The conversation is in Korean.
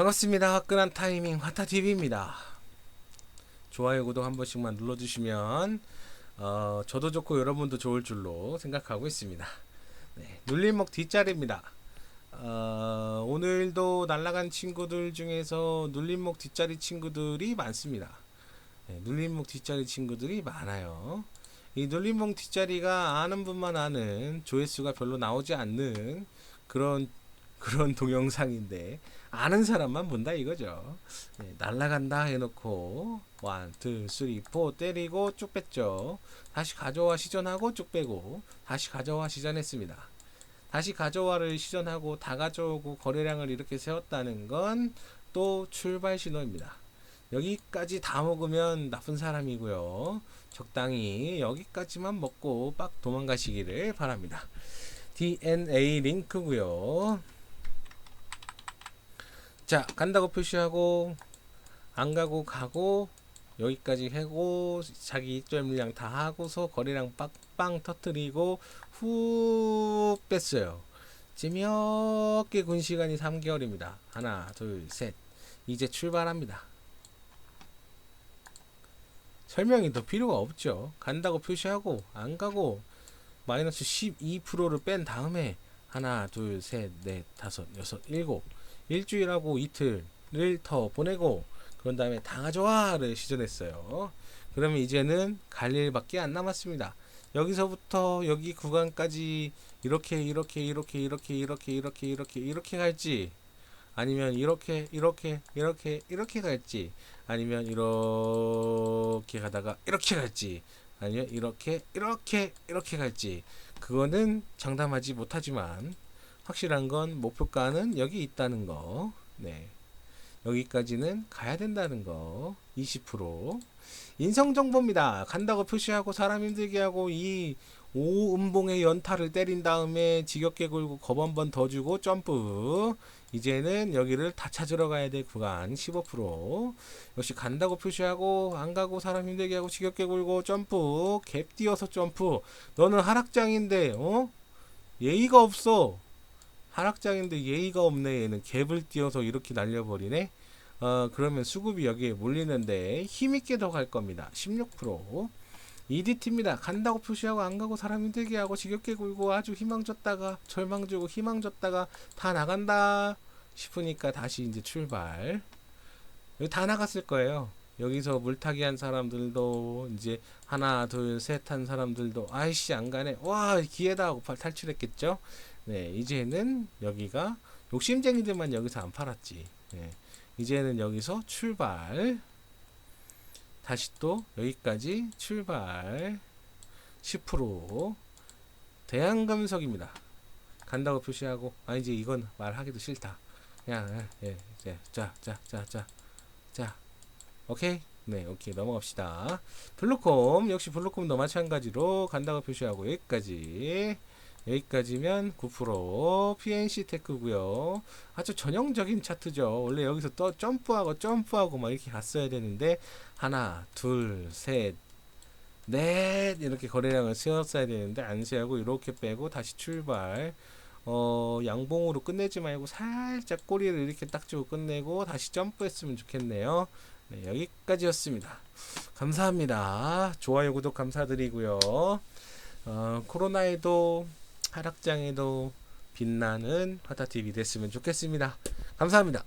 반갑습니다. 화끈한 타이밍 화타TV입니다. 좋아요, 구독 한 번씩만 눌러주시면 어, 저도 좋고 여러분도 좋을 줄로 생각하고 있습니다. 네, 눌림목 뒷자리입니다. 어, 오늘도 날라간 친구들 중에서 눌림목 뒷자리 친구들이 많습니다. 네, 눌림목 뒷자리 친구들이 많아요. 이 눌림목 뒷자리가 아는 분만 아는 조회수가 별로 나오지 않는 그런 그런 동영상인데 아는 사람만 본다 이거죠. 네, 날라간다 해놓고 원, 투, 쓰리, 포 때리고 쭉 뺐죠. 다시 가져와 시전하고 쭉 빼고 다시 가져와 시전했습니다. 다시 가져와를 시전하고 다 가져오고 거래량을 이렇게 세웠다는 건 또 출발 신호입니다. 여기까지 다 먹으면 나쁜 사람이고요. 적당히 여기까지만 먹고 빡 도망가시기를 바랍니다. DNA 링크고요. 자 간다고 표시하고 안 가고 가고 여기까지 하고 자기 입절 물량 다 하고서 거래량 빡빵 터트리고 후 뺐어요. 재미없게 군 시간이 3개월입니다. 하나 둘 셋 이제 출발합니다. 설명이 더 필요가 없죠. 간다고 표시하고 안 가고 마이너스 12%를 뺀 다음에 하나 둘 셋 넷 다섯 여섯 일곱 일주일하고 이틀을 더 보내고 그런 다음에 다 가져와를 시전했어요. 그러면 이제는 갈 일밖에 안 남았습니다. 여기서부터 여기 구간까지 이렇게 이렇게 이렇게 이렇게 이렇게 이렇게 이렇게 이렇게 갈지 아니면 이렇게 이렇게 이렇게 이렇게 갈지 아니면 이렇게 가다가 이렇게 갈지 아니면 이렇게 이렇게 이렇게 갈지 그거는 장담하지 못하지만 확실한 건 목표가는 여기 있다는 거. 네. 여기까지는 가야 된다는 거. 20%. 인성 정보입니다. 간다고 표시하고 사람 힘들게 하고 이 오음봉의 연타를 때린 다음에 지겹게 굴고 겁 한 번 더 주고 점프. 이제는 여기를 다 찾으러 가야 될 구간 15%. 역시 간다고 표시하고 안 가고 사람 힘들게 하고 지겹게 굴고 점프. 갭 띄어서 점프. 너는 하락장인데 어? 예의가 없어. 하락장인데 예의가 없네. 얘는 갭을 띄어서 이렇게 날려버리네. 어 그러면 수급이 여기에 몰리는데 힘있게 더 갈 겁니다. 16% EDT입니다. 간다고 표시하고 안 가고 사람 힘들게 하고 지겹게 굴고 아주 희망 줬다가 절망 주고 희망 줬다가 다 나간다 싶으니까 다시 이제 출발. 여기 다 나갔을 거예요. 여기서 물타기 한 사람들도 이제 하나 둘 셋 한 사람들도 아이씨 안 가네. 와 기회다 하고 탈출했겠죠 네, 이제는 여기가 욕심쟁이들만 여기서 안 팔았지. 네, 이제는 여기서 출발. 다시 또 여기까지 출발. 10% 대한금속입니다. 간다고 표시하고 아 이제 이건 말하기도 싫다. 그냥 예, 예, 자, 자, 자, 자, 자, 오케이. 네, 오케이 넘어갑시다. 블루콤 역시 블루콤도 마찬가지로 간다고 표시하고 여기까지. 여기까지면 9% PNC 테크고요. 아주 전형적인 차트죠. 원래 여기서 또 점프하고 점프하고 막 이렇게 갔어야 되는데 하나, 둘, 셋, 넷 이렇게 거래량을 세웠어야 되는데 안 세우고 이렇게 빼고 다시 출발. 어, 양봉으로 끝내지 말고 살짝 꼬리를 이렇게 딱 주고 끝내고 다시 점프했으면 좋겠네요. 네, 여기까지였습니다. 감사합니다. 좋아요, 구독 감사드리고요. 어, 코로나에도 하락장에도 빛나는 화타TV 됐으면 좋겠습니다. 감사합니다.